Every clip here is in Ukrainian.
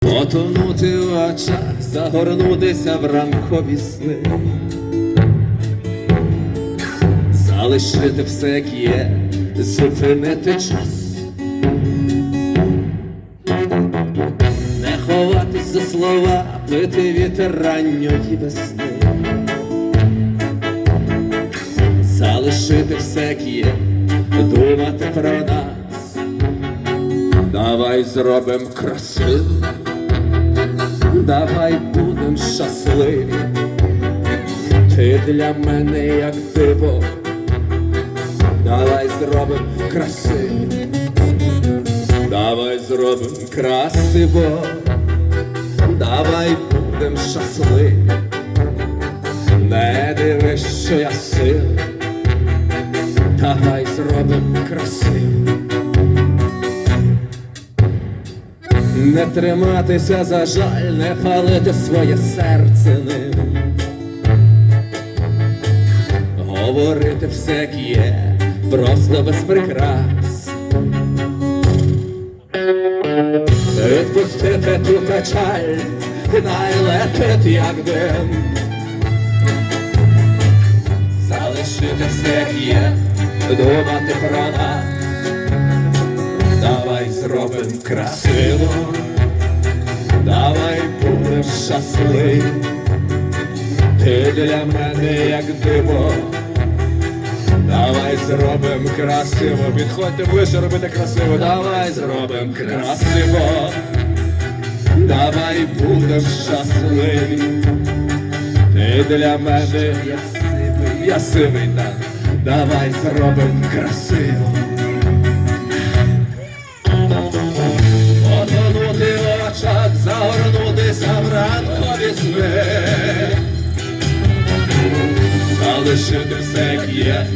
Потонути в очах, загорнутися в ранкові сни, залишити все, як є, зупинити час, не ховатись за слова, пити вітер ранньої весни, залишити все, як є, думати про нас. Давай зробим красиво, давай будем щасливі. Ти для мене як диво, давай зробим красиво, давай зробим красиво, давай будем щасливі. Не дивись, що я сильний, давай зробим красиво. Не триматися за жаль, не палити своє серце ним. Говорити все, як є, просто без прикрас. Відпустити ту печаль, найлетить, як дим. Залишити все, як є, думати про нас. Давай зробим красиво, давай будем щасливі. Ти для мене як диво. Давай зробим красиво. Підходьте ближче робити красиво. Давай зробим красиво. Давай будем щасливі. Ти для мене я сивий, я сивий, так. Давай зробим красиво. Сни Залишити все, як є,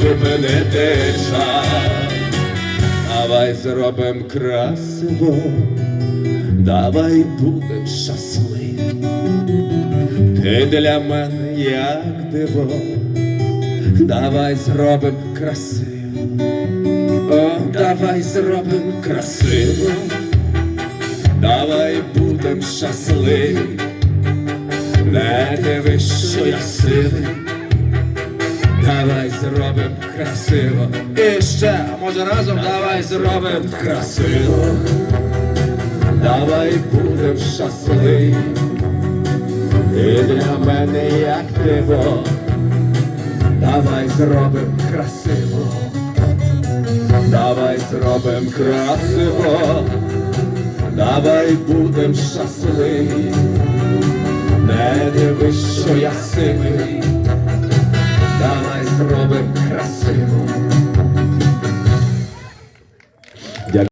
зупинити час. Давай зробим красиво, давай будем щасливі. Ти для мене як диво, давай зробим красиво. О, давай зробим красиво, давай будем щасливі, не дивись, що я сивий, давай зробим красиво. І ще, може разом, давай зробим красиво, давай будем щасливі, ти для мене як диво, давай зробим красиво. Давай зробим красиво, давай будем щасливі, не дивись, що давай зробим красиву.